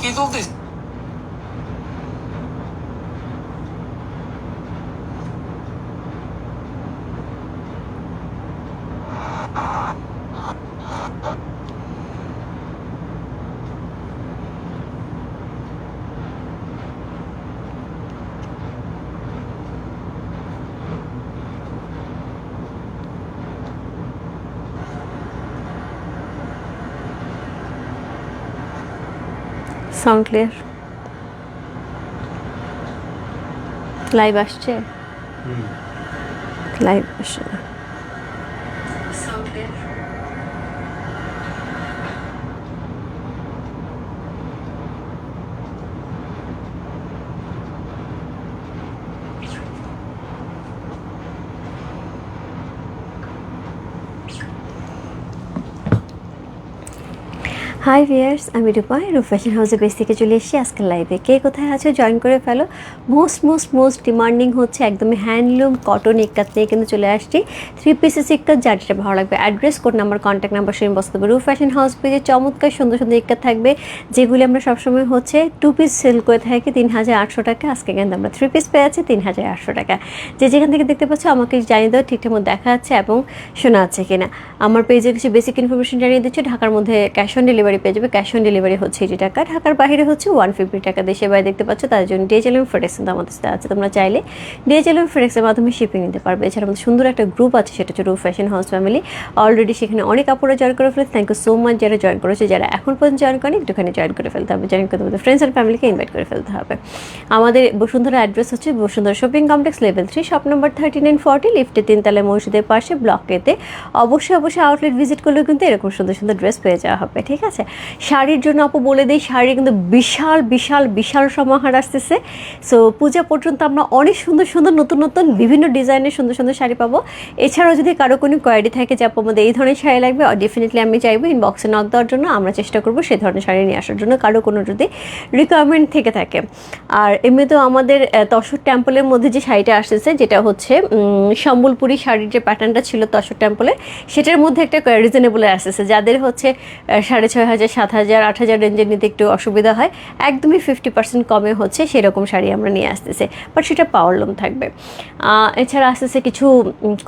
কি চলতিস sound clear live আসছে? লাইভ আসছে না। হাই ভিয়ার্স আমি রূপা রূপ ফ্যাশন হাউসে বেস থেকে চলে এসেছি আজকের লাইভে কে কোথায় আছো? জয়েন করে ফেলো। মোস্ট মোস্ট মোস্ট ডিমান্ডিং হচ্ছে একদমই হ্যান্ডলুম কটন ইক্কাত নিয়ে কিন্তু চলে আসছি। থ্রি পিসেস ইক্কাত যার যেটা ভালো লাগবে। Address code number contact number same বসতে হবে রূপ ফ্যাশন হাউস পেজে চমৎকার সুন্দর সুন্দর ইক্কাত থাকবে। যেগুলি আমরা সবসময় হচ্ছে টু পিস সেল করে থাকি, তিন হাজার আটশো টাকা। আজকে কিন্তু আমরা থ্রি পিস পেয়ে আছি, তিন হাজার আটশো টাকা। যে যেখান থেকে দেখতে পাচ্ছ, আমাকে জানিয়ে দাও ঠিকঠাক মতো দেখা যাচ্ছে এবং শোনা যাচ্ছে কিনা। আমার পেজে কিছু বেসিক ইনফরমেশন জানিয়ে দিচ্ছে। ঢাকার মধ্যে ক্যাশ অন ডেলিভারি পেয়ে যাবে ক্যাশ অন ডেলিভারি হচ্ছে এইটি টাকা। ঢাকার বাইরে হচ্ছে ওয়ান ফিফটি টাকা। দেশে বাইরে দেখতে পাচ্ছ, তার জন্য ডিএচএলএম ফ্রেডেক্স কিন্তু আমাদের সাথে আছে। তোমরা চাইলে ডিএচএলএম ফ্রেডেক্সের মাধ্যমে শিপিং নিতে পারবে। এছাড়া আমাদের সুন্দর একটা গ্রুপ আছে, সেটা হচ্ছে রূপ ফ্যাশন হাউস ফ্যামিলি অলরেডি সেখানে অনেক কাপড়ে জয়েন করে ফেলেছে। থ্যাংক ইউ সো মাচ যারা জয়েন করেছে। যারা এখন পর্যন্ত জয়েন করেনি, একটুখানি জয়েন করে ফেলতে হবে। জয়েন করে তোমাদের ফ্রেন্ডস অ্যান্ড ফ্যামিলিকে ইনভাইট করে ফেলতে হবে। আমাদের বসুন্ধরা অ্যাড্রেস হচ্ছে Bashundhara shopping complex level three shop নম্বর থার্টি নাইন ফর্টি লিফটে তিনতলা মসজিদের পাশে ব্লক এতে অবশ্যই অবশ্যই আউটলেট ভিজিট করলেও কিন্তু এরকম সুন্দর সুন্দর ড্রেস পেয়ে যাওয়া হবে। ঠিক আছে? শাড়ির জন্য আপু বলে দিই শাড়ি কিন্তু বিশাল বিশাল বিশাল সমাহার আসতেছে। সো পূজা পর্যন্ত আমরা অনেক সুন্দর সুন্দর নতুন নতুন বিভিন্ন ডিজাইনের সুন্দর সুন্দর শাড়ি পাবো। এছাড়াও যদি কারও কোনো কোয়ারি থাকে যে আপু আমাদের এই ধরনের শাড়ি লাগবে ডেফিনেটলি আমি চাইব ইনবক্সে নক দেওয়ার জন্য আমরা চেষ্টা করব সেই ধরনের শাড়ি নিয়ে আসার জন্য কারও কোনো যদি রিকোয়ারমেন্ট থেকে থাকে। আর এমনিতেও আমাদের আহ, তসর টেম্পলের মধ্যে যে শাড়িটা আসতেছে যেটা হচ্ছে সম্বলপুরি শাড়ির যে প্যাটার্নটা ছিল তসর টেম্পলে সেটার মধ্যে একটা রিজনেবল আসতেছে যাদের হচ্ছে সাড়ে ছয় হাজার সাত হাজার, আট হাজার রেঞ্জের নিতে একটু অসুবিধা হয়। একদমই ফিফটি পার্সেন্ট কমে হচ্ছে সেরকম শাড়ি আমরা নিয়ে আসতেছে বাট সেটা পাওয়ার লুম থাকবে। এছাড়া আসতেছে কিছু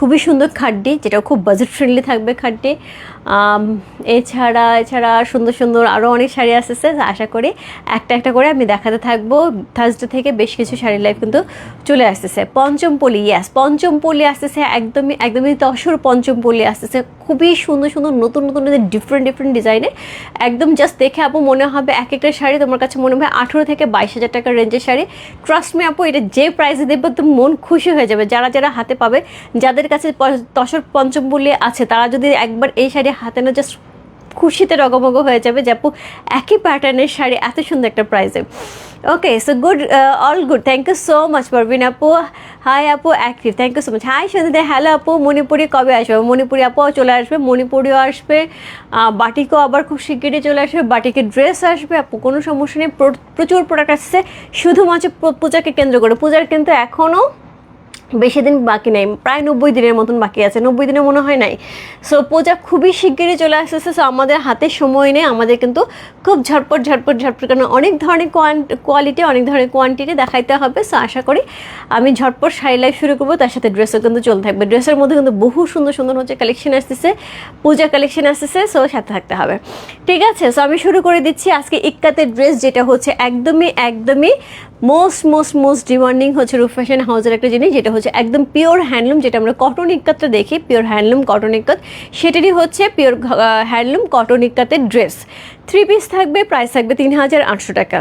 খুবই সুন্দর খাড্ডি যেটা খুব বাজেট ফ্রেন্ডলি থাকবে খাড্ডি। এছাড়া এছাড়া সুন্দর সুন্দর আরও অনেক শাড়ি আসতেছে আশা করি একটা একটা করে আমি দেখাতে থাকব। থার্সডে থেকে বেশ কিছু শাড়ি লাইভ কিন্তু চলে আসতেছে। পঞ্চম পলি ইয়াস পঞ্চম পলি আসতেছে একদমই একদমই তসর পঞ্চম পলি আসতেছে। খুবই সুন্দর সুন্দর, নতুন নতুন ডিফারেন্ট ডিফারেন্ট ডিজাইনের একদম জাস্ট দেখে আপু মনে হবে এক একটা শাড়ি, তোমার কাছে মনে হবে আঠেরো থেকে বাইশ হাজার টাকার রেঞ্জের শাড়ি। ট্রাস্ট মি আপু, এটা যে প্রাইসে দেখবে তো মন খুশি হয়ে যাবে। যারা যারা হাতে পাবে, যাদের কাছে তসর পঞ্চম পলি আছে, তারা যদি একবার এই শাড়ি হাতে না জাস্ট খুশিতে রগমগ হয়ে যাবে যে আপু, একই প্যাটার্নের শাড়ি, এত সুন্দর একটা প্রাইসে okay so good all good thank you so much Parveen আপু। হাই আপু active thank you so much hi Sandhya hello আপু, মণিপুরি কবে আসবে? মণিপুরি আপুও চলে আসবে, মণিপুরিও আসবে। বাটিকও আবার খুব শিগগিরই চলে আসবে, বাটিকের ড্রেস আসবে। আপু, কোনো সমস্যা নেই প্রচুর প্রোডাক্ট আসছে। শুধুমাত্র পূজাকে কেন্দ্র করে। পূজার কিন্তু এখনও বেশি দিন বাকি নেই, প্রায় নব্বই দিনের মতন বাকি আছে, নব্বই দিনে মনে হয় নাই। সো পূজা খুবই শিগগিরই চলে আসতেছে সো আমাদের হাতে সময় নেই, আমাদের কিন্তু খুব ঝটপট ঝটপট ঝটপট কারণ অনেক ধরনের কোয়ালিটি অনেক ধরনের কোয়ান্টিটি দেখাইতে হবে সো আশা করি আমি ঝটপট শাড়ি লাইফ শুরু করব, তার সাথে ড্রেসও কিন্তু চলতে থাকবে। ড্রেসের মধ্যে কিন্তু বহু সুন্দর সুন্দর হচ্ছে কালেকশন আসতেছে, পূজা কালেকশন আসতেছে সো সাথে থাকতে হবে। ঠিক আছে সো আমি শুরু করে দিচ্ছি, আজকে ইক্কাতের ড্রেস যেটা হচ্ছে একদমই একদমই মোস্ট মোস্ট মোস্ট ডিমান্ডিং হচ্ছে রুফ ফ্যাশন হাউসের একটা জিনিস, যেটা হচ্ছে একদম পিওর হ্যান্ডলুম যেটা আমরা কটন ইক্কাতটা দেখি পিওর হ্যান্ডলুম কটন ইক্কাত সেটারই হচ্ছে পিওর হ্যান্ডলুম কটন ইক্কাতের ড্রেস থ্রি পিস থাকবে প্রাইস থাকবে তিন হাজার আটশো টাকা।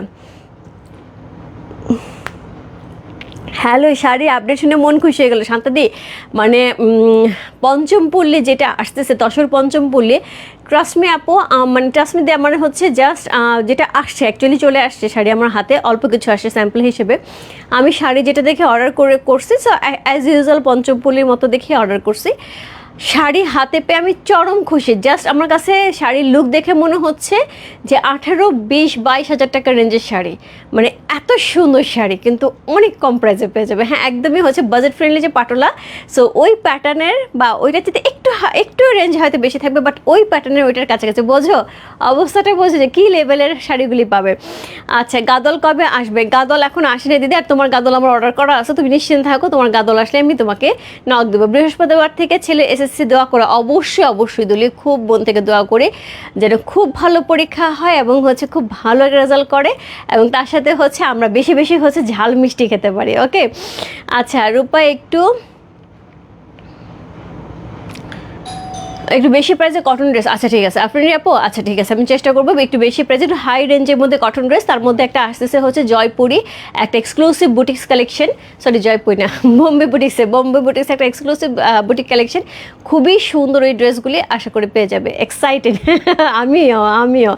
হ্যালো শাড়ি আপডেট শুনে মন খুশি হয়ে গেল। শান্তাদি মানে পঞ্চম পল্লী যেটা আসতেছে, দশর পঞ্চম পল্লী ট্রাস্টমি আপু মানে ট্রাস্টমি দিয়ে মানে হচ্ছে জাস্ট যেটা আসছে অ্যাকচুয়ালি চলে আসছে শাড়ি আমার হাতে, অল্প কিছু আসছে স্যাম্পল হিসেবে। আমি শাড়ি যেটা দেখে অর্ডার করে, করছি সো অ্যাজ ইউজুয়াল পঞ্চম পল্লীর মতো দেখে অর্ডার করছি। শাড়ি হাতে পেয়ে আমি চরম খুশি। জাস্ট আমার কাছে শাড়ির লুক দেখে মনে হচ্ছে যে আঠারো, বিশ, বাইশ হাজার টাকার রেঞ্জের শাড়ি। মানে এত সুন্দর শাড়ি, কিন্তু অনেক কম প্রাইসে পেয়ে যাবে। হ্যাঁ একদমই হচ্ছে বাজেট ফ্রেন্ডলি যে পাটোলা। সো ওই প্যাটার্নের বা ওইটা যদি একটু একটু রেঞ্জ হয়তো বেশি থাকবে বাট ওই প্যাটার্নের ওইটার কাছাকাছি। বোঝো? অবস্থাটা বোঝো যে কী লেভেলের শাড়িগুলি পাবে। আচ্ছা গাদল কবে আসবে? গাদল এখন আসেনি দিদি, আর তোমার গাদল আমার অর্ডার করা আছে। তুমি নিশ্চিন্ত থাকো, তোমার গাদল আসলে আমি তোমাকে নক দেবো। বৃহস্পতিবার থেকে ছেলে এসএসসি দোয়া করে, অবশ্যই অবশ্যই দলি খুব বোন থেকে দোয়া করি যেন খুব ভালো পরীক্ষা হয় এবং হচ্ছে খুব ভালো রেজাল্ট করে এবং তার সাথে হচ্ছে আমরা বেশি বেশি হচ্ছে ঝাল মিষ্টি খেতে পারি ওকে আচ্ছা রূপা, একটু একটু বেশি প্রাইসে কটন ড্রেস আচ্ছা ঠিক আছে। আপনি আপু আচ্ছা ঠিক আছে। আমি চেষ্টা করব একটু বেশি প্রাইসে একটু হাই রেঞ্জের মধ্যে কটন ড্রেস তার মধ্যে একটা আসতেছে হচ্ছে জয়পুরি, একটা exclusive boutiques collection sorry Jaipuri না, বোম্বে বুটিক্সে বোম্বে বুটিক্সে একটা এক্সক্লুসিভ বুটিক কালেকশন খুবই সুন্দর ওই ড্রেসগুলি আশা করে পেয়ে যাবে। এক্সাইটেড আমিও আমিও।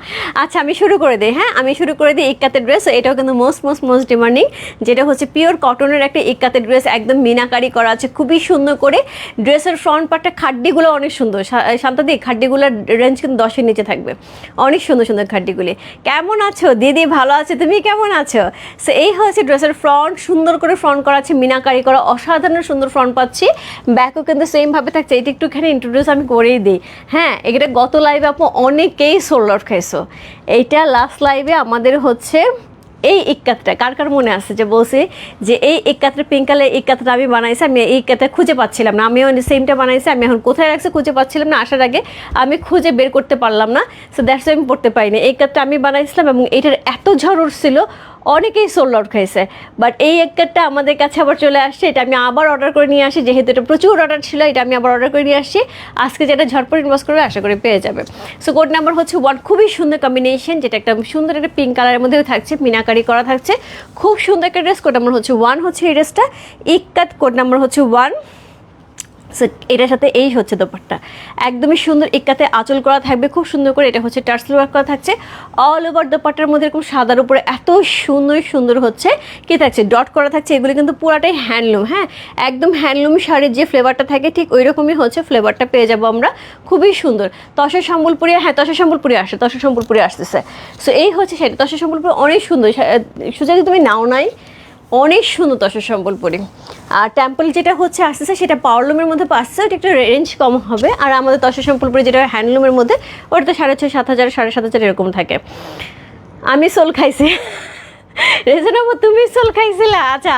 আচ্ছা আমি শুরু করে দিই হ্যাঁ? আমি শুরু করে দিই ইক্কাতের ড্রেস এটাও কিন্তু মোস্ট মোস্ট মোস্ট ডিমান্ডিং যেটা হচ্ছে পিওর কটনের একটা ইক্কাতের ড্রেস একদম মিনাকারি করা আছে। খুবই সুন্দর করে। ড্রেসের ফ্রন্ট পার্টটা খাড্ডিগুলো অনেক সুন্দর। শান্তাদি, খাড্ডিগুলোর রেঞ্জ কিন্তু দশের নিচে থাকবে। অনেক সুন্দর সুন্দর খাড্ডিগুলি। কেমন আছো? দিদি, ভালো আছে? তুমি কেমন আছো? সো এই হচ্ছে ড্রেসের ফ্রন্ট সুন্দর করে ফ্রন্ট করা আছে, মিনাকারি করা, অসাধারণ সুন্দর ফ্রন্ট পাচ্ছি। ব্যাকও কিন্তু সেমভাবে থাকছে। এটা একটুখানি ইন্ট্রোডিউস আমি করেই দিই। হ্যাঁ এটা গত লাইভে আপু অনেকেই সোল্ড আউট খাইছো। এইটা লাস্ট লাইভে আমাদের হচ্ছে এই ইক্কাতটা কার কার মনে আছে যে বলছি যে এই ইক্কাতটা পিঙ্ক কালার ইক্কাতটা আমি বানাইছি, আমি এই ইক্কাতটা খুঁজে পাচ্ছিলাম না, আমিও সেমটা বানাইছি, আমি এখন কোথায় রাখছি খুঁজে পাচ্ছিলাম না, আসার আগে আমি খুঁজে বের করতে পারলাম না সো দ্যাটস আমি পড়তে পারিনি। এই কাতটা আমি বানাইছিলাম এবং এটার এত ঝড় উঠছিল অনেকেই সোল্ড আউট খাইছে বাট এই এক কার্ডটা আমাদের কাছে আবার চলে আসছে, এটা আমি আবার অর্ডার করে নিয়ে আসি, যেহেতু এটা প্রচুর অর্ডার ছিল, এটা আমি আবার অর্ডার করে নিয়ে আসছি আজকে যেটা ঝটপট ইনভেস্ট করবে, আশা করি পেয়ে যাবে। সো কোড নাম্বার হচ্ছে ওয়ান খুবই সুন্দর কম্বিনেশন যেটা একটা সুন্দর একটা পিঙ্ক কালারের মধ্যেও থাকছে, মিনাকারি করা থাকছে, খুব সুন্দর একটা ড্রেস কোড নাম্বার হচ্ছে ওয়ান হচ্ছে এই ড্রেসটা ইক্কাত কোড নাম্বার হচ্ছে ওয়ান এটার সাথে এই হচ্ছে দোপাট্টা। একদমই সুন্দর ইক্কাতে আঁচল করা থাকবে, খুব সুন্দর করে এটা হচ্ছে টার্সেল ওয়ার্ক করা থাকছে। অল ওভার দোপাট্টার মধ্যে এরকম সাদার উপরে এত সুন্দর সুন্দর হচ্ছে কি থাকছে? ডট করা থাকছে, এগুলো কিন্তু পুরাটাই হ্যান্ডলুম হ্যাঁ? একদম হ্যান্ডলুম শাড়ির যে ফ্লেভারটা থাকে, ঠিক ওই রকমই হচ্ছে ফ্লেভারটা পেয়ে যাব আমরা। খুবই সুন্দর। তসা সম্বলপুরি হ্যাঁ তসা সম্বলপুরি আসে তসা সম্বলপুরি আসতেছে। সো এই হচ্ছে সেটা তসা সম্বলপুরি অনেক সুন্দর। সুজাদি তুমি নাও নাই? অনেক সুন্দর তসর সম্বলপুরি আর টেম্পল যেটা হচ্ছে আসতেছে সেটা পাওয়ার লুমের মধ্যে পাচ্ছে ওটা একটু রেঞ্জ কম হবে। আর আমাদের তসর সম্বলপুরি যেটা হ্যান্ডলুমের মধ্যে, ওটা তো সাড়ে ছয়, সাত হাজার, সাড়ে সাত হাজার এরকম থাকে। আমি সোল খাইছি। রেজনাবু, তুমি সোল খাইছিলা? আচ্ছা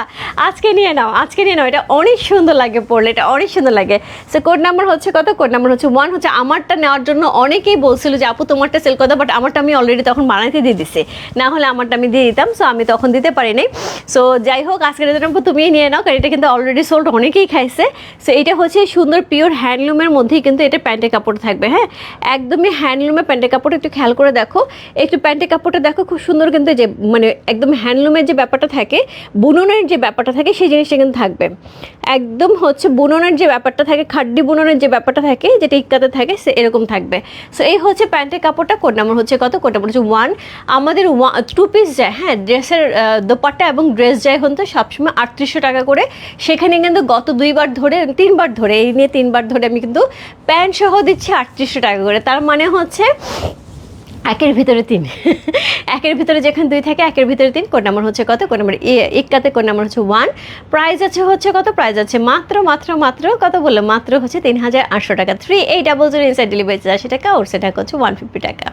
আজকে নিয়ে নাও, আজকে নিয়ে নাও। এটা অনেক সুন্দর লাগে পড়লে, এটা অনেক সুন্দর লাগে। সো কোড নাম্বার হচ্ছে কত? কোড নাম্বার হচ্ছে ওয়ান হচ্ছে আমারটা নেওয়ার জন্য অনেকেই বলছিল যে, আপু, তোমারটা সেল কথা বাট আমারটা আমি অলরেডি তখন বানাইতে দিয়ে দিছি। না হলে আমারটা আমি দিয়ে দিতাম সো আমি তখন দিতে পারিনি। সো যাই হোক, আজকে রেজনাবু, তুমিই নিয়ে নাও, কারণ এটা কিন্তু অলরেডি সোল্ড অনেকেই খাইছে। সো এটা হচ্ছে সুন্দর পিওর হ্যান্ডলুমের মধ্যেই কিন্তু এটা প্যান্টের কাপড় থাকবে হ্যাঁ? একদমই হ্যান্ডলুমের প্যান্টের কাপড়, একটু খেয়াল করে দেখো। একটু প্যান্টের কাপড়টা দেখো, খুব সুন্দর কিন্তু যে মানে একদম হ্যান্ডলুমের যে ব্যাপারটা থাকে, বুননের যে ব্যাপারটা থাকে, সেই জিনিসটা কিন্তু থাকবে। একদম হচ্ছে বুননের যে ব্যাপারটা থাকে, খাড্ডি বুননের যে ব্যাপারটা থাকে, যেটা ইক্কাতে থাকে, সে এরকম থাকবে। সো এই হচ্ছে প্যান্টের কাপড়টা কোড নাম্বার হচ্ছে কত? কোড নাম্বার হচ্ছে ওয়ান আমাদের টু পিস যায় হ্যাঁ ড্রেসের দোপাট্টা এবং ড্রেস যায় হন তো সবসময় আটত্রিশশো টাকা করে। সেখানে কিন্তু গত দুইবার ধরে, তিনবার ধরে, এই নিয়ে তিনবার ধরে আমি কিন্তু প্যান্ট সহ দিচ্ছি আটত্রিশশো টাকা করে। তার মানে হচ্ছে একের ভিতরে তিন। একের ভিতরে যেখানে দুই থাকে, একের ভিতরে তিন। কোন নাম্বার হচ্ছে কত? কোন নাম্বার ইক্কাতে কোন নাম্বার হচ্ছে ওয়ান। প্রাইজ আছে হচ্ছে কত? প্রাইজ আছে মাত্র মাত্র মাত্র কত বলল? মাত্র হচ্ছে তিন হাজার আটশো টাকা। থ্রি এই ডাবল জিরো ইনসাইড ডেলিভারি আশি টাকা, ওর সেটা হচ্ছে ওয়ান ফিফটি টাকা।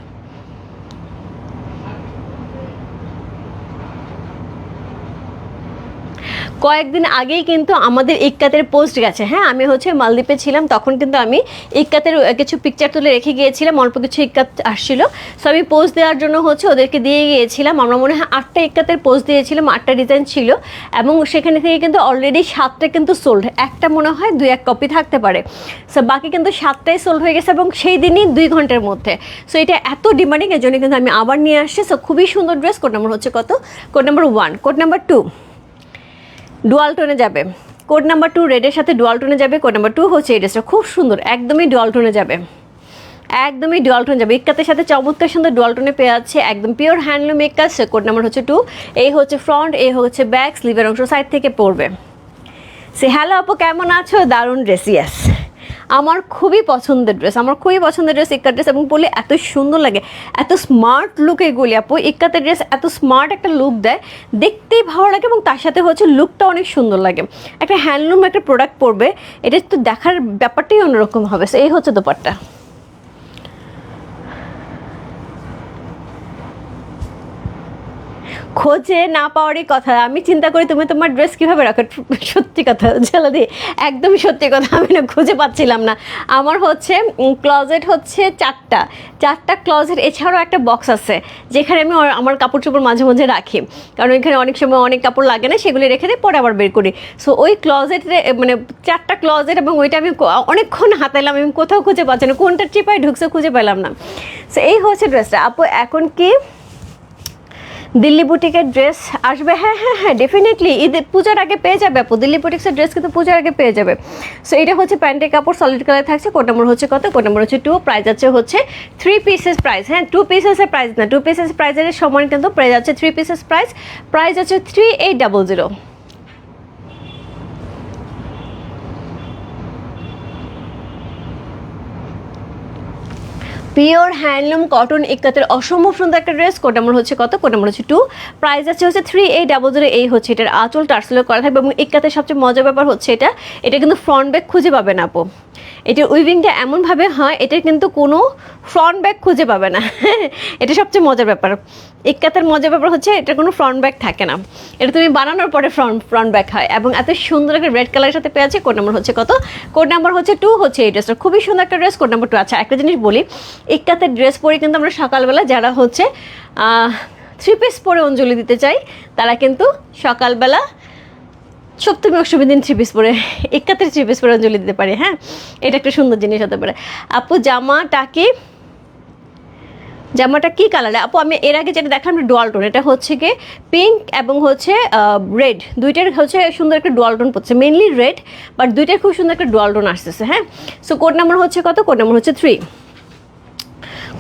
কয়েকদিন আগেই কিন্তু আমাদের ইক্কাতের পোস্ট গেছে। হ্যাঁ আমি হচ্ছে মালদ্বীপে ছিলাম, তখন কিন্তু আমি ইক্কাতের কিছু পিকচার তুলে রেখে গিয়েছিলাম, অল্প কিছু ইক্কাত আসছিল। সো আমি পোস্ট দেওয়ার জন্য হচ্ছে ওদেরকে দিয়ে গিয়েছিলাম। আমরা মনে হয় আটটা ইক্কাতের পোস্ট দিয়েছিলাম, আটটা ডিজাইন ছিল। এবং সেখানে থেকে কিন্তু অলরেডি সাতটা কিন্তু সোল্ড একটা মনে হয় দুই এক কপি থাকতে পারে। সো বাকি কিন্তু সাতটাই সোল্ড হয়ে গেছে এবং সেই দিনই দুই ঘণ্টার মধ্যে। সো এটা এত ডিমান্ডিং এর জন্য কিন্তু আমি আবার নিয়ে আসছি। সো খুবই সুন্দর ড্রেস কোড নাম্বার হচ্ছে কত? Code number one code number two dual টোনে যাবে। কোড নাম্বার টু রেডের সাথে ডুয়াল টোনে যাবে। কোড নাম্বার টু হচ্ছে এই ড্রেসটা খুব সুন্দর, একদমই ডুয়াল টোনে যাবে। একদমই ডুয়াল যাবে। ইক্কাতের সাথে চমৎকার সুন্দর ডুয়াল টোনে পেয়ে যাচ্ছে একদম pure handloom ikat code number হচ্ছে টু এই হচ্ছে ফ্রন্ট এই হচ্ছে ব্যাক স্লিভের অংশ সাইড থেকে পড়বে। সে হ্যালো আপু, কেমন আছো? দারুণ ড্রেস ইয়াস আমার খুবই পছন্দের ড্রেস আমার খুবই পছন্দের ড্রেস ইক্কা ড্রেস এবং পরলে এত সুন্দর লাগে, এত স্মার্ট লুক এগুলি আপু, ইক্কাতে ড্রেস এত স্মার্ট একটা লুক দেয়, দেখতেই ভালো লাগে এবং তার সাথে হচ্ছে লুকটা অনেক সুন্দর লাগে। একটা হ্যান্ডলুম একটা প্রোডাক্ট পরবে, এটা তো দেখার ব্যাপারটাই অন্যরকম হবে। সো এই হচ্ছে দোপাট্টা। খোঁজে না পাওয়ারই কথা। আমি চিন্তা করি তুমি তোমার ড্রেস কীভাবে রাখো? সত্যি কথা দি একদমই সত্যি কথা, আমি না খুঁজে পাচ্ছিলাম না। আমার হচ্ছে ক্লজেট হচ্ছে চারটা। চারটা ক্লজেট এছাড়াও একটা বক্স আছে, যেখানে আমি আমার- কাপড় চোপড় মাঝে মাঝে রাখি। কারণ এখানে অনেক সময় অনেক কাপড় লাগে না, সেগুলি রেখে দিই পরে আবার বের করি। সো ওই ক্লজেটে মানে চারটা ক্লজেট এবং ওইটা আমি অনেকক্ষণ হাতাইলাম আমি কোথাও খুঁজে পাচ্ছি না। কোনটা চিপায় ঢুকছে খুঁজে পেলাম না। সো এই হচ্ছে ড্রেসটা আপু, এখন কি দিল্লি বুটিকের ড্রেস আসবে। হ্যাঁ হ্যাঁ হ্যাঁ ডেফিনেটলি ঈদ পূজার আগে পেয়ে যাবে আপু। দিল্লি বুটিক্সের ড্রেস কিন্তু পূজার আগে পেয়ে যাবে। সো এটা হচ্ছে প্যান্টের কাপড় সলিড কালার থাকছে। কোট নম্বর হচ্ছে কত? কোট নম্বর হচ্ছে টু প্রাইস আছে হচ্ছে থ্রি পিসেস প্রাইস হ্যাঁ টু পিসেসের প্রাইস না টু পিসেস প্রাইসের সমান কিন্তু প্রাইস আছে থ্রি পিসেস প্রাইস প্রাইস আছে three eight double zero pure, handloom, cotton ইকাতের অসম্ভব সুন্দর একটা ড্রেস। কোড নম্বর হচ্ছে কত? কোড নম্বর হচ্ছে টু প্রাইস আছে হচ্ছে থ্রি এই ডাবল জিরো এই হচ্ছে এটার। আঁচল টার্সেলও করা থাকবে এবং ইকাতের সবচেয়ে মজার ব্যাপার হচ্ছে এটা। এটা কিন্তু ফ্রন্ট ব্যাগ খুঁজে পাবে না আপু। এটার উইভিংটা এমনভাবে হয় এটা কিন্তু কোনো ফ্রন্ট ব্যাগ খুঁজে পাবে না। এটা সবচেয়ে মজার ব্যাপার। ইকাতের মজার ব্যাপার হচ্ছে এটা কোনো ফ্রন্ট ব্যাগ থাকে না। এটা তুমি বানানোর পরে ফ্রন্ট ফ্রন্ট ব্যাগ হয় এবং এত সুন্দর একটা রেড কালারের সাথে পেয়েছে কোড নাম্বার হচ্ছে কত? কোড নাম্বার হচ্ছে টু হচ্ছে এই ড্রেসটা খুবই সুন্দর একটা ড্রেস কোড নাম্বার টু আচ্ছা একটা জিনিস বলি ইকাতের ড্রেস পরে কিন্তু আমরা সকালবেলা যারা হচ্ছে থ্রি পিস পরে অঞ্জলি দিতে চাই, তারা কিন্তু সকালবেলা সপ্তমী অষ্টমী দিন থ্রি পিস পরে, একাত্তর থ্রি পিস পরে অঞ্জলি দিতে পারি হ্যাঁ? এটা একটা সুন্দর জিনিস হতে পারে। আপু, জামাটা কি? জামাটা কি কালারে আপু, আমি এর আগে যেটা দেখালাম ডোয়াল টোন এটা হচ্ছে গিয়ে পিঙ্ক এবং হচ্ছে রেড দুইটার হচ্ছে সুন্দর একটা ডোয়াল টোন পড়ছে মেনলি রেড বাট দুইটার খুব সুন্দর একটা ডোয়াল টোন আসতেছে হ্যাঁ? সো কোড নাম্বার হচ্ছে কত? কোড নাম্বার হচ্ছে থ্রি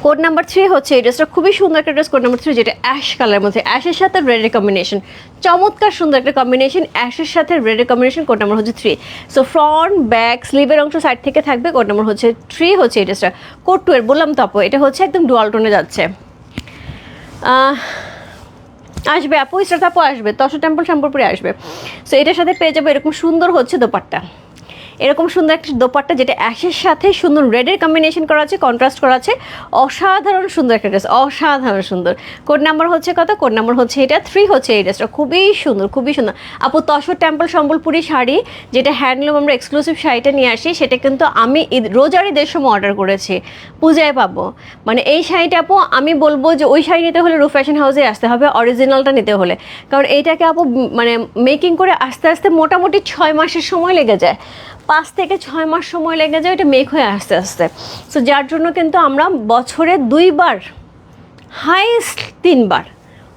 কোড নাম্বার থ্রি হচ্ছে এই ড্রেসটা। খুবই সুন্দর একটা ড্রেস কোড নাম্বার থ্রি, যেটা অ্যাশ কালারের মধ্যে। অ্যাশের সাথে রেডের কম্বিনেশন চমৎকার সুন্দর একটা কম্বিনেশন অ্যাশের সাথে রেডের কম্বিনেশন কোড নাম্বার হচ্ছে থ্রি সো ফ্রন্ট ব্যাক স্লিভের অংশ সাইড থেকে থাকবে। কোড নাম্বার হচ্ছে থ্রি হচ্ছে এই ড্রেসটা। কোড টু এর, বললাম তো এটা হচ্ছে একদম ডুয়াল টোনে যাচ্ছে। আসবে আপু ইস্টার আপু আসবে তসো টেম্পল শ্যাম্পুরপুরে আসবে। সো এটার সাথে পেয়ে যাবে এরকম সুন্দর হচ্ছে দোপাট্টা। এরকম সুন্দর একটা দোপাট্টা যেটা অ্যাশের সাথে সুন্দর রেডের কম্বিনেশন করা আছে কন্ট্রাস্ট করা আছে। অসাধারণ সুন্দর একটা ড্রেস অসাধারণ সুন্দর। কোড নাম্বার হচ্ছে কত? কোড নাম্বার হচ্ছে এটা থ্রি হচ্ছে এই ড্রেসটা খুবই সুন্দর খুবই সুন্দর। আপু, তসর টেম্পল সম্বলপুরি শাড়ি যেটা হ্যান্ডলুম আমরা এক্সক্লুসিভ শাড়িটা নিয়ে আসি, সেটা কিন্তু আমি ঈদ রোজার ঈদের সময় অর্ডার করেছি। পূজায় পাবো। মানে এই শাড়িটা আপু, আমি বলব যে ওই শাড়ি নিতে হলে রু ফ্যাশন হাউসে আসতে হবে অরিজিনালটা নিতে হলে। কারণ এইটাকে আপু মানে মেকিং করে আস্তে আস্তে মোটামুটি ছয় মাসের সময় লেগে যায়। পাঁচ থেকে ছয় মাস সময় লেগে যায়, এটা মেক হয়ে আস্তে আস্তে। সো যার জন্য কিন্তু আমরা বছরে দুইবার হাইস্ট তিনবার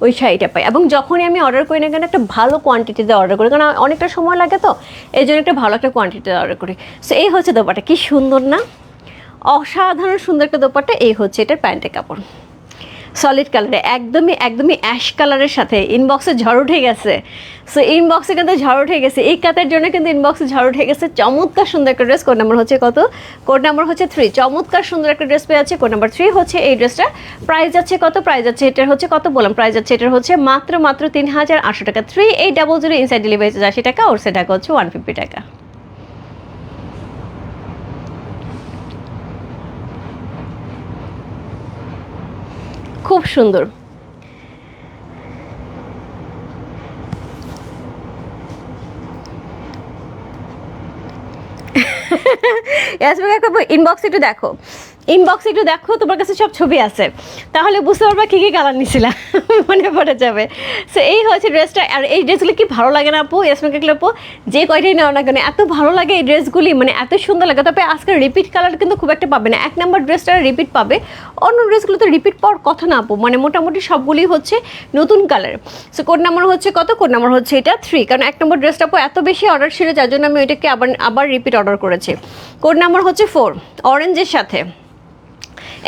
ওই শাড়িটা পাই। এবং যখনই আমি অর্ডার করি না কেন, একটা ভালো কোয়ান্টিটিতে অর্ডার করি। কারণ অনেকটা সময় লাগে তো, এই জন্য একটা ভালো একটা কোয়ান্টিটিতে অর্ডার করি। সো এই হচ্ছে দোপাটা কি সুন্দর না? অসাধারণ সুন্দর একটা দোপাটা এই হচ্ছে এটার প্যান্টের কাপড়। সলিড কালারে একদমই একদমই অ্যাশ কালারের সাথে। ইনবক্সে ঝড় উঠে গেছে। সো ইনবক্সে কিন্তু ঝড় উঠে গেছে। এই কাতের জন্য কিন্তু ইনবক্সে ঝড় উঠে গেছে। চমৎকার সুন্দর একটা ড্রেস কোড নাম্বার হচ্ছে কত? কোড নাম্বার হচ্ছে থ্রি চমৎকার সুন্দর একটা ড্রেস পেয়ে আছে কোড নাম্বার থ্রি হচ্ছে এই ড্রেসটা প্রাইস যাচ্ছে কত? প্রাইস যাচ্ছে, এটার হচ্ছে কত বললাম? প্রাইস যাচ্ছে, এটার হচ্ছে মাত্র মাত্র তিন হাজার আটশো টাকা। Three eight double zero inside delivery আশি টাকা, ওর সে টাকা হচ্ছে ওয়ান ফিফটি টাকা। খুব সুন্দর। ইয়াসমিন কাকু ইনবক্স একটু দেখো। ইনবক্স একটু দেখো, তোমার কাছে সব ছবি আছে। তাহলে বুঝতে পারবা কী কী কালার নিছিলা। মনে পড়ে যাবে। সো এই হচ্ছে ড্রেসটা আর এই ড্রেসগুলো কি ভালো লাগে না আপু? ইয়াসমিন কাকু আপু, যে কয়টাই নেওয়া না কেন, এত ভালো লাগে এই ড্রেসগুলি মানে এত সুন্দর লাগে। তবে আজকে রিপিট কালার কিন্তু খুব একটা পাবে না। এক নম্বর ড্রেসটা রিপিট পাবে। অন্য ড্রেসগুলো তো রিপিট পাওয়ার কথা না আপু। মানে মোটামুটি সবগুলি হচ্ছে নতুন কালার সো কোড নাম্বার হচ্ছে কত? কোড নাম্বার হচ্ছে এটা থ্রি কারণ এক নম্বর ড্রেসটা আপু এত বেশি অর্ডার ছিল, যার জন্য আমি ওইটাকে আবার আবার রিপিট অর্ডার করেছি। কোড নাম্বার হচ্ছে ফোর অরেঞ্জের সাথে।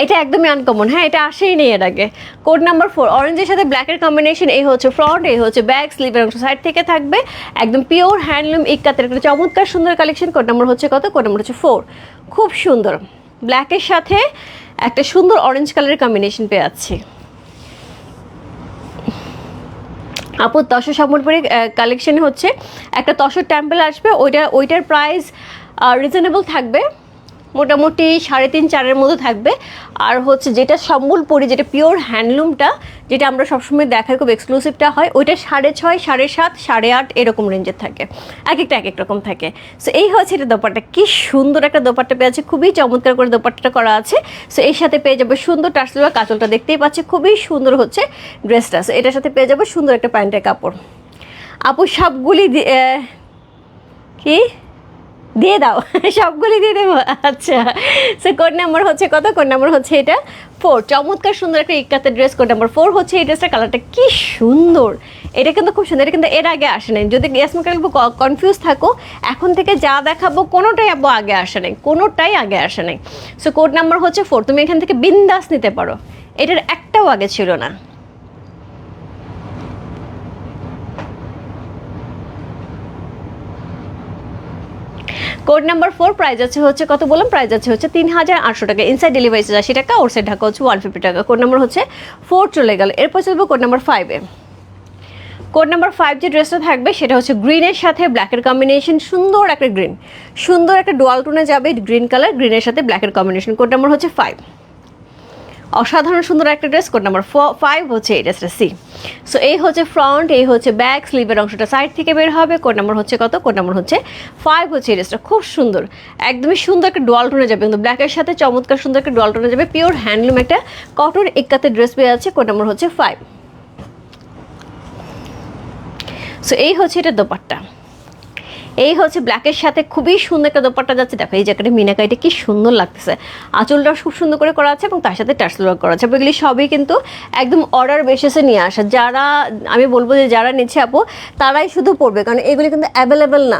এটা একদমই আনকমন হ্যাঁ এটা আসেই নেই এর আগে। কোড নাম্বার ফোর অরেঞ্জের সাথে ব্ল্যাকের কম্বিনেশন এই হচ্ছে ফ্রন্ট এই হচ্ছে ব্যাক স্লিভের অংশ সাইড থেকে থাকবে। একদম পিওর হ্যান্ডলুম ইকাতের একটা চমৎকার সুন্দর কালেকশন কোড নাম্বার হচ্ছে কত? কোড নাম্বার হচ্ছে ফোর খুব সুন্দর। ব্ল্যাকের সাথে একটা সুন্দর অরেঞ্জ কালারের কম্বিনেশন পেয়ে যাচ্ছি। আপু, তসর সম্বলপুরি কালেকশন হচ্ছে একটা তসর টেম্পল আসবে, ওইটা, ওইটার প্রাইস রিজনেবল থাকবে, মোটামুটি সাড়ে তিন, চারের মতো থাকবে। আর হচ্ছে যেটা সম্বলপুরি যেটা পিওর হ্যান্ডলুমটা যেটা আমরা সবসময় দেখার খুব এক্সক্লুসিভটা হয়, ওইটা সাড়ে ছয়, সাড়ে সাত, সাড়ে আট এরকম রেঞ্জের থাকে। এক একটা এক এক রকম থাকে। সো এই হচ্ছে এটা দোপাট্টা। কি সুন্দর একটা দোপাট্টা পেয়ে আছে খুবই চমৎকার করে দোপাট্টাটা করা আছে। সো এর সাথে পেয়ে যাবে সুন্দর টার্সেল কাজলটা দেখতেই পাচ্ছে, খুবই সুন্দর হচ্ছে ড্রেসটা সো এটার সাথে পেয়ে যাবে সুন্দর একটা প্যান্টের কাপড়। আপু সবগুলি কি? দিয়ে দাও, সবগুলি দিয়ে দেবো। আচ্ছা সে কোড নাম্বার হচ্ছে কত? কোড নাম্বার হচ্ছে এটা ফোর চমৎকার সুন্দর একটা ইকাতের ড্রেস কোড নাম্বার ফোর হচ্ছে এই ড্রেসটার কালারটা কি সুন্দর! এটা কিন্তু খুব সুন্দর, এটা কিন্তু এর আগে আসে নাই। যদি ইয়াসমিন কালবো কনফিউজ থাকো। এখন থেকে যা দেখাবো, কোনোটাই আবু আগে আসে নাই। কোনোটাই আগে আসে নাই। সো কোড নাম্বার হচ্ছে ফোর তুমি এখান থেকে বিন্দাস নিতে পারো। এটার একটাও আগে ছিল না। কোড নাম্বার ফোর প্রাইস আছে হচ্ছে, কত বললাম? প্রাইস আছে হচ্ছে তিন হাজার আটশো টাকা। ইনসাইড ডেলিভারি আশি টাকা ওর সাইড ঢাকা হচ্ছে ওয়ান ফিফটি টাকা। কোড নাম্বার হচ্ছে ফোর চলে গেল। এরপর চলবে কোড নাম্বার ফাইভে কোড নাম্বার ফাইভ যে ড্রেসটা থাকবে, সেটা হচ্ছে গ্রিনের সাথে ব্ল্যাকের কম্বিনেশন সুন্দর একটা গ্রিন সুন্দর একটা ডোয়াল টোনে যাবে গ্রিন কালার গ্রিনের সাথে ব্ল্যাকের কম্বিনেশন কোড নাম্বার হচ্ছে ফাইভ অসাধারণ সুন্দর একটা ড্রেস কোড নাম্বার ফাইভ হচ্ছে এই ড্রেসটা সি সো এই হচ্ছে ফ্রন্ট এই হচ্ছে ব্যাক স্লিভের অংশটা সাইড থেকে বের হবে কোড নাম্বার হচ্ছে কত? কোড নাম্বার হচ্ছে ফাইভ হচ্ছে এই ড্রেসটা খুব সুন্দর। একদমই সুন্দর একটা ডোয়াল টোনে যাবে, কিন্তু ব্ল্যাকের সাথে চমৎকার সুন্দর একটা ডোয়াল টোনে যাবে পিওর হ্যান্ডলুম একটা কটন একাতে ড্রেস পেয়ে আছে কোড নাম্বার হচ্ছে ফাইভ সো এই হচ্ছে এটা দোপাট্টা। এই হচ্ছে ব্ল্যাকের সাথে খুবই সুন্দর একটা দোপাট্টা যাচ্ছে। দেখো, এই জায়গাটা মিনাকাইটা কি সুন্দর লাগতেছে। আঁচলটা খুব সুন্দর করে করা আছে এবং তার সাথে টার্সেল ওয়ার্ক করা আছে। এগুলি সবই কিন্তু একদম অর্ডার বেসিসে নিয়ে আসা। যারা, আমি বলব যে যারা নিচ্ছে আপু, তারাই শুধু পড়বে কারণ এগুলি কিন্তু অ্যাভেলেবেল না।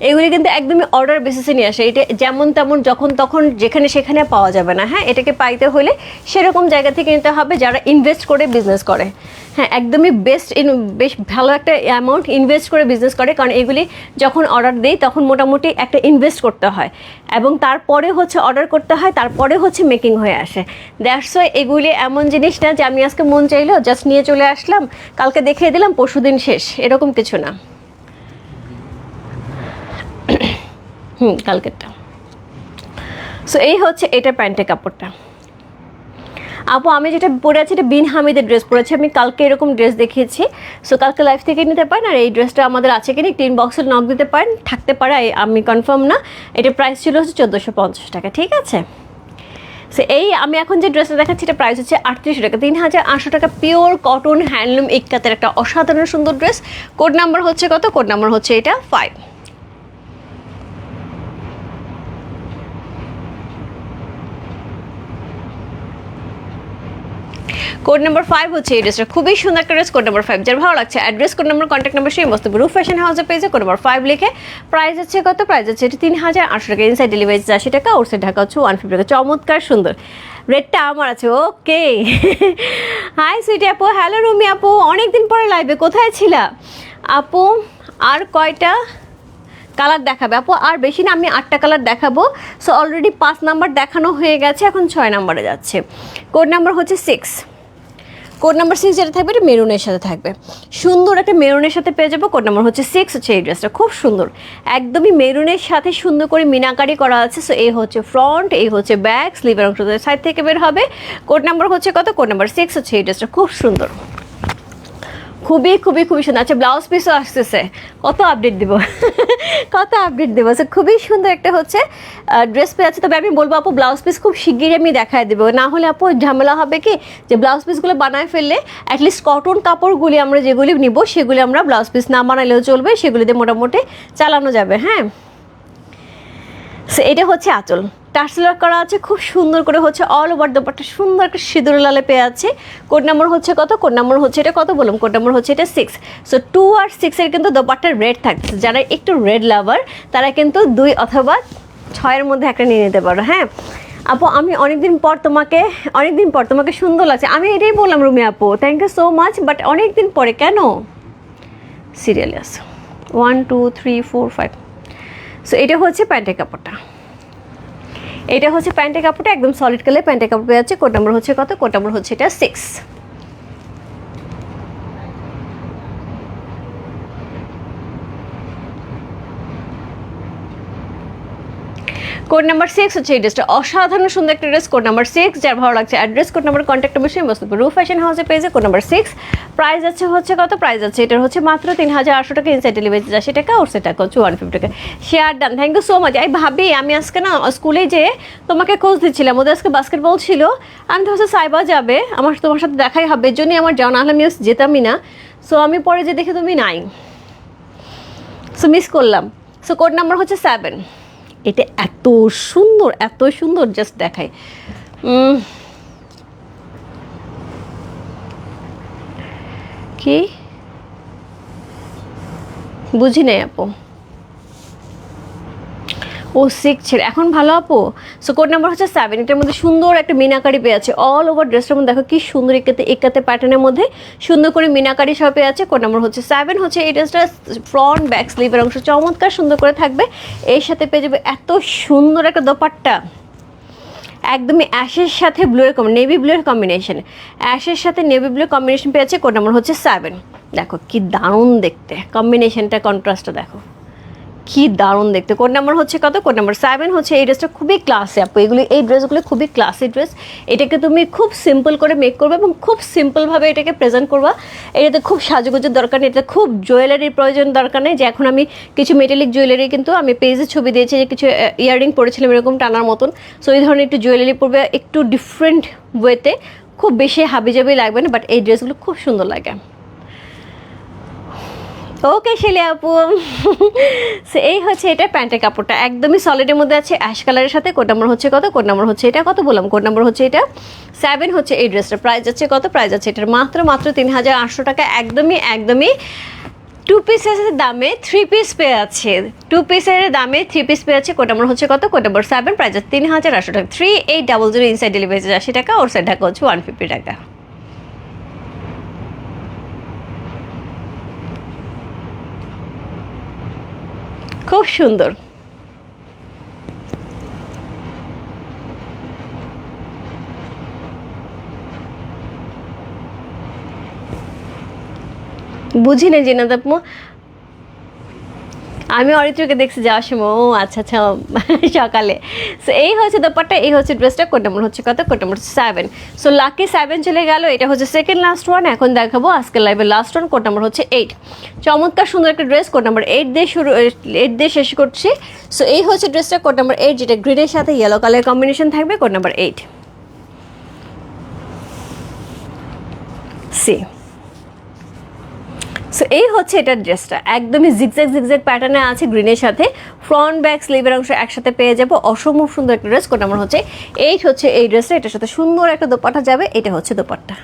এগুলি কিন্তু একদমই অর্ডার বেসিসে নিয়ে আসে। এটা যেমন তেমন, যখন তখন, যেখানে সেখানে পাওয়া যাবে না। হ্যাঁ এটাকে পাইতে হলে সেরকম জায়গা থেকে নিতে হবে যারা ইনভেস্ট করে বিজনেস করে। হ্যাঁ একদমই বেস্ট ইন বেশ ভালো একটা অ্যামাউন্ট ইনভেস্ট করে বিজনেস করে। কারণ এগুলি যখন অর্ডার দেয় তখন মোটামুটি একটা ইনভেস্ট করতে হয়। এবং তারপরে হচ্ছে অর্ডার করতে হয়, তারপরে হচ্ছে মেকিং হয়ে আসে। দ্যাটস ওয়াই এগুলি এমন জিনিস না যে আমি আজকে মন চাইলো জাস্ট নিয়ে চলে আসলাম, কালকে দেখিয়ে দিলাম পরশু দিন শেষ। এরকম কিছু না। হুম, কালকেরটা। সো এই হচ্ছে এটা প্যান্টের কাপড়টা। আপু, আমি যেটা পরে আছি এটা বিন হামিদের ড্রেস পরেছি আমি কালকে এরকম ড্রেস দেখিয়েছি। সো কালকে লাইফ থেকে নিতে পারেন আর এই ড্রেসটা আমাদের আছে কিনা টিন বক্সের নক দিতে পারেন। থাকতে পারে আমি কনফার্ম না। এটা প্রাইস ছিল হচ্ছে চোদ্দোশো পঞ্চাশ টাকা, ঠিক আছে? সো এই আমি এখন যে ড্রেসটা দেখাচ্ছি, এটা প্রাইস হচ্ছে আটত্রিশশো টাকা। তিন হাজার আটশো টাকা পিওর কটন হ্যান্ডলুম ইক্কাতের একটা অসাধারণ সুন্দর ড্রেস কোড নাম্বার হচ্ছে কত? কোড নাম্বার হচ্ছে এটা ফাইভ কোড নাম্বার ফাইভ হচ্ছে এই ড্রেসটা খুবই সুন্দর একটা ড্রেস কোড নাম্বার ফাইভ যার ভালো লাগছে address code number contact number সেই মস্ত রুফ ফ্যাশন হাউসে পেয়েছে কোড নাম্বার ফাইভ লিখে প্রাইস হচ্ছে কত? প্রাইস হচ্ছে এটা তিন হাজার আটশো টাকা। ইনসাইড ডেলিভারি আশি টাকা ওর সাইড ঢাকা হচ্ছে ওয়ান ফিফটি টাকা। চমৎকার সুন্দর। রেটটা আমার আছে ওকে হাই সুইটি আপু। হ্যালো রুমি আপু। অনেকদিন পরে লাইভে কোথায় ছিলা? আপু, আর কয়টা কালার দেখাবে? আপু, আর বেশি না, আমি আটটা কালার দেখাবো। সো অলরেডি পাঁচ নাম্বার দেখানো হয়ে গেছে, এখন ছয় নাম্বারে যাচ্ছে। কোড নাম্বার হচ্ছে সিক্স কোড নাম্বার সিক্স যেটা থাকবে, এটা মেরুনের সাথে থাকবে। সুন্দর একটা মেরুনের সাথে পেয়ে যাব, কোড নাম্বার হচ্ছে সিক্স হচ্ছে এই ড্রেসটা খুব সুন্দর। একদমই মেরুনের সাথে সুন্দর করে মিনাকারি করা আছে সো এই হচ্ছে ফ্রন্ট এই হচ্ছে ব্যাক স্লিভের অংশ সাইড থেকে বের হবে। কোড নাম্বার হচ্ছে কত? কোড নাম্বার সিক্স হচ্ছে এই ড্রেসটা খুব সুন্দর। খুবই খুবই খুবই সুন্দর। আচ্ছা ব্লাউজ পিসও আসতেছে। কত আপডেট দিব? কত আপডেট দেবো? আচ্ছা খুবই সুন্দর একটা হচ্ছে ড্রেস পেয়ে আছে তবে আমি বলব আপু ব্লাউজ পিস খুব শিগগিরই আমি দেখায় দেবো। না হলে আপু, ঝামেলা হবে কি? যে ব্লাউজ পিসগুলো বানায় ফেললে অ্যাটলিস্ট কটন কাপড়গুলি আমরা যেগুলি নিব, সেগুলি আমরা ব্লাউজ পিস না বানালেও চলবে, সেগুলিতে মোটামুটি চালানো যাবে হ্যাঁ? এটা হচ্ছে আঁচল। টার্সেল ওয়ার্ক করা আছে, খুব সুন্দর করে হচ্ছে অল ওভার দোপাট্টা সুন্দর একটা সিঁদুর লালে পেয়ে আছে। কোড নাম্বার হচ্ছে কত? কোড নাম্বার হচ্ছে এটা কত বললাম? কোড নাম্বার হচ্ছে এটা সিক্স সো টু আর সিক্সের কিন্তু দোপাট্টার রেড থাকছে যারা একটু রেড লাভার তারা কিন্তু দুই অথবা ছয়ের মধ্যে একটা নিয়ে নিতে পারো হ্যাঁ? আপু, আমি অনেকদিন পর তোমাকে, অনেকদিন পর তোমাকে সুন্দর লাগছে। আমি এটাই বললাম, রুমি আপু। Thank you so much but অনেকদিন পরে কেন? সিরিয়ালে আছে one two three four five so এটা হচ্ছে প্যান্টের কাপড়টা। এটা হচ্ছে প্যান্টের কাপড়টা, একদম সলিড কালার প্যান্টের কাপড় পেয়ে যাচ্ছে। কোড নাম্বার হচ্ছে কত? কোড নাম্বার হচ্ছে এটা সিক্স কোড নাম্বার সিক্স হচ্ছে এই ড্রেসটা অসাধারণ সুন্দর একটা ড্রেস কোড নাম্বার সিক্স যার ভালো লাগছে অ্যাড্রেস কোড নাম্বার কন্ট্যাক্ট সেই বস্তু রু ফ্যাশন হাউসে পেয়েছে কোড নাম্বার সিক্স প্রাইস আছে হচ্ছে কত? প্রাইস আছে, এটার হচ্ছে মাত্র তিন হাজার আটশো টাকা ইনসাইড ডেলিভারি আশি টাকা ওর সেটা হচ্ছে ওয়ান ফিফটি টাকা। Share done thank you so much আমি ভাবি, আমি আজকে না স্কুলে যে তোমাকে খোঁজ দিচ্ছিলাম, ওদের আজকে বাস্কেটবল ছিল। আমি তো হচ্ছে সাইবা যাবে, আমার তোমার সাথে দেখাই হবে এর জন্যই আমার যাওয়া নাহলে আমি যেতামই না। সো আমি পরে যে দেখে তুমি নাই। সো মিস করলাম। সো কোড নাম্বার হচ্ছে সেভেন এটা এত সুন্দর এত সুন্দর জাস্ট দেখায়। কি? বুঝি নাই আপু। ও ছেড়ে এখন ভালো, আপু? সো কোড নাম্বার হচ্ছে সেভেন এটার মধ্যে সুন্দর একটা মিনাকারি পেয়ে আছে। অল ওভার ড্রেসটার মধ্যে দেখো কি সুন্দর একাতে একাতে প্যাটার্নের মধ্যে সুন্দর করে মিনাকারি সব পেয়ে আছে। কোড নাম্বার হচ্ছে সেভেন হচ্ছে এই ড্রেসটা ফ্রন্ট ব্যাক স্লিভের অংশ। চমৎকার সুন্দর করে থাকবে। এর সাথে পেয়ে যাবে এত সুন্দর একটা দোপাট্টা। একদমই অ্যাশের সাথে ব্লুয়ের নেভি ব্লুয়ের কম্বিনেশন অ্যাশের সাথে নেভি ব্লুয়ের কম্বিনেশন পেয়েছে কোড নাম্বার হচ্ছে সেভেন দেখো কি দারুণ দেখতে। কম্বিনেশনটা কন্ট্রাস্টটা দেখো। কি দারুণ দেখতে। কোড নাম্বার হচ্ছে কত? কোড নাম্বার সেভেন হচ্ছে এই ড্রেসটা খুবই ক্লাসে আপু। এগুলি, এই ড্রেসগুলো খুবই ক্লাসি ড্রেস এটাকে তুমি খুব সিম্পল করে মেক করবে এবং খুব সিম্পলভাবে এটাকে প্রেজেন্ট করবা। এটাতে খুব সাজুগুজুর দরকার নেই এটাতে খুব জুয়েলারির প্রয়োজন দরকার নেই। যে এখন আমি কিছু মেটালিক জুয়েলারি কিন্তু আমি পেজে ছবি দিয়েছি যে কিছু ইয়াররিং পরেছিলাম এরকম টানার মতন। সো এই ধরনের একটু জুয়েলারি পরবে একটু ডিফারেন্ট ওয়েতে খুব বেশি হাবিজাবি লাগবে না বাট এই ড্রেসগুলো খুব সুন্দর লাগে। ওকে, শিলি আপু। সো এই হচ্ছে এটা প্যান্টের কাপড়টা। একদমই সলিডের মধ্যে আছে অ্যাশ কালারের সাথে। কোড নাম্বার হচ্ছে কত? কোড নাম্বার হচ্ছে এটা। কত বললাম? কোড নাম্বার হচ্ছে এটা? সেভেন হচ্ছে এই ড্রেসটা প্রাইস আছে কত? প্রাইস আছে এটার। মাত্র মাত্র তিন হাজার আটশো টাকা। একদমই একদমই টু পিসের দামে থ্রি পিস পেয়ে আছে। টু পিসের দামে থ্রি পিস পেয়ে আছে। কোড নাম্বার হচ্ছে কত? কোড নাম্বার সেভেন প্রাইস তিন হাজার আটশো টাকা। Three eight double zero inside delivery আশি টাকা। ওর সাইড ঢাকা হচ্ছে ওয়ান ফিফটি টাকা। খুব সুন্দর। বুঝি না জিনাদ আপু আমি অরিত্রকে দেখছি যাওয়ার সময়, ও আচ্ছা আচ্ছা সকালে। সো এই হচ্ছে দোপাট্টা, এই হচ্ছে ড্রেসটা কোড নাম্বার হচ্ছে কত? Code number seven so lucky seven চলে গেল, এটা হচ্ছে সেকেন্ড লাস্ট ওয়ান এখন দেখাবো আজকের লাইভের লাস্ট ওয়ান কোড নাম্বার হচ্ছে এইট চমৎকার সুন্দর একটা ড্রেস কোড নাম্বার এইট দিয়ে শুরু এইট দিয়ে শেষ করছি। সো এই হচ্ছে ড্রেসটা কোড নাম্বার এইট যেটা গ্রিনের সাথে ইয়েলো কালার কম্বিনেশন থাকবে code number eight C so এই হচ্ছে এটার ড্রেসটা। একদমই জিগজ্যাগ জিগজ্যাগ প্যাটার্নে আছে গ্রিনের সাথে। ফ্রন্ট ব্যাক স্লিভের অংশ একসাথে পেয়ে যাব। অসম্ভব সুন্দর একটা ড্রেস কোটা আমার হচ্ছে এইট হচ্ছে এই ড্রেসটা এটার সাথে সুন্দর একটা দোপাট্টা যাবে। এটা হচ্ছে দোপাট্টা।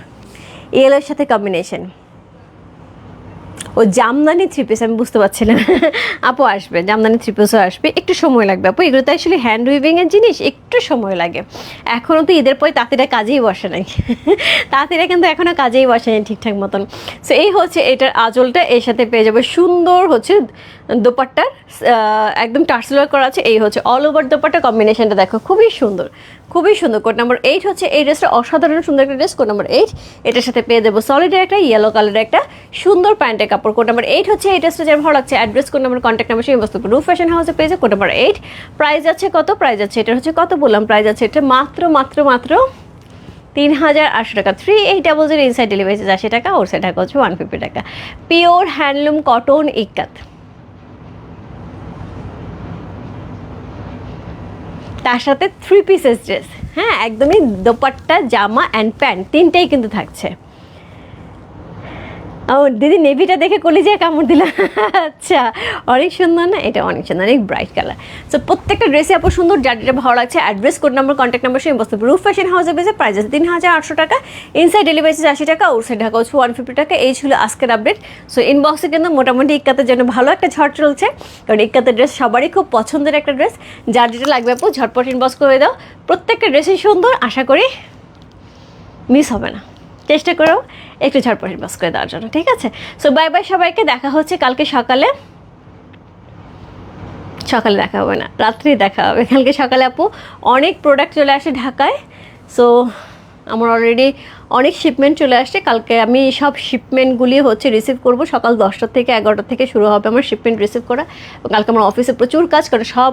ইয়েলোর সাথে কম্বিনেশন ও জামদানি থ্রি পিস আমি বুঝতে পারছি না আপু আসবে, জামদানি থ্রি পিসও আসবে। একটু সময় লাগবে আপু, এগুলো তো আসলে হ্যান্ড উইভিংয়ের জিনিস, একটু সময় লাগে। এখনও তো ঈদের পরে তাঁতিরা কাজেই বসে নাই। তাঁতিরা কিন্তু এখনও কাজেই বসে নাই ঠিকঠাক মতন। সো এই হচ্ছে এটার আঁচলটা, এর সাথে পেয়ে যাবে সুন্দর হচ্ছে দোপাট্টার একদম টার্সেলার করা আছে। এই হচ্ছে অল ওভার দোপাট্টা কম্বিনেশনটা দেখো, খুবই সুন্দর খুবই সুন্দর। কোড নাম্বার এইট হচ্ছে এই ড্রেসটা অসাধারণ সুন্দর একটা ড্রেস কোড নাম্বার এইট এটার সাথে পেয়ে দেবো সলিডের একটা ইয়েলো কালারের একটা সুন্দর প্যান্টের কাপড়। কোড নাম্বার এইট হচ্ছে এই ড্রেসটা যার ভালো লাগছে address code number contact number সেই বস্তু রু ফ্যাশন হাউসে পেয়েছে কোড নাম্বার এইট প্রাইস আছে কত? প্রাইস আছে এটা হচ্ছে কত বললাম? প্রাইস আছে এটা মাত্র মাত্র মাত্র তিন হাজার আটশো টাকা। Three eight double zero inside delivery আশি টাকা ওর সাইড টাকা হচ্ছে ওয়ান ফিফটি টাকা। পিওর হ্যান্ডলুম কটন ইকাত তার সাথে থ্রি পিসেস ড্রেস হ্যাঁ একদমই দোপাট্টা জামা অ্যান্ড প্যান্ট তিনটেই কিন্তু থাকছে। ও, দিদি নেভিটা দেখে কলিজায় কামড় দিল। আচ্ছা অনেক সুন্দর না? এটা অনেক সুন্দর, অনেক ব্রাইট কালার সো প্রত্যেকটা ড্রেসে আপু সুন্দর যার যেটা ভালো লাগছে address code number contact number সেই বস্তু। রুফ ফ্যাশন হাউসে বেজে প্রাইস আছে তিন হাজার আটশো টাকা ইনসাইড ডেলিভারি চার্জ আশি টাকা আউটসাইড ঢাকা ওয়ান ফিফটি টাকা। এই ছিল আজকের আপডেট সো ইনবক্সে কিন্তু মোটামুটি ইক্কাতের জন্য ভালো একটা ঝড় চলছে। কারণ ইক্কাতের ড্রেস সবারই খুব পছন্দের একটা ড্রেস যার যেটা লাগবে আপু, ঝটপট ইনবক্স করে দাও। প্রত্যেকটা ড্রেসই সুন্দর, আশা করি মিস হবে না। চেষ্টা করো। একটু ঝটপট বাস করে দেওয়ার জন্য, ঠিক আছে? সো বাই বাই সবাইকে, দেখা হচ্ছে কালকে সকালে। সকালে দেখা হবে না রাত্রি দেখা হবে। কালকে সকালে আপু অনেক প্রোডাক্ট চলে আসে ঢাকায়। সো আমার অলরেডি অনেক শিপমেন্ট চলে আসছে। কালকে আমি সব শিপমেন্টগুলি হচ্ছে রিসিভ করব। সকাল দশটা থেকে এগারোটা থেকে শুরু হবে আমার শিপমেন্ট রিসিভ করা। কালকে আমার অফিসে প্রচুর কাজ করে, সব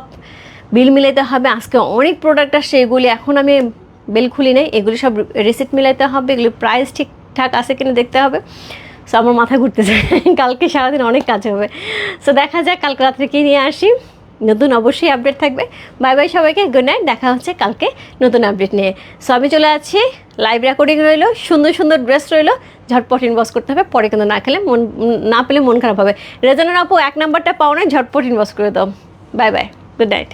বিল মিলাইতে হবে। আজকে অনেক প্রোডাক্ট আসছে, এগুলি এখন আমি বিল খুলি নেই। এগুলি সব রিসিপ্ট মিলাইতে হবে। এগুলি প্রাইস ঠিকঠাক আছে কিনা দেখতে হবে। সো আমার মাথা ঘুরতেছে। কালকে সারাদিন অনেক কাজ হবে। সো দেখা যাক, কালকে রাত্রে কী নিয়ে আসি। নতুন অবশ্যই আপডেট থাকবে। বাই বাই সবাইকে গুড নাইট দেখা হচ্ছে কালকে নতুন আপডেট নিয়ে। সো আমি চলে আছি লাইভ রেকর্ডিং রইল, সুন্দর সুন্দর ড্রেস রইল। ঝটপট ইনবক্স করতে হবে, পরে কিন্তু না খেলে মন না পেলে মন খারাপ হবে। রেজনের আপু, এক নাম্বারটা পাও না ঝটপট ইনবক্স করে দাও। Bye bye good night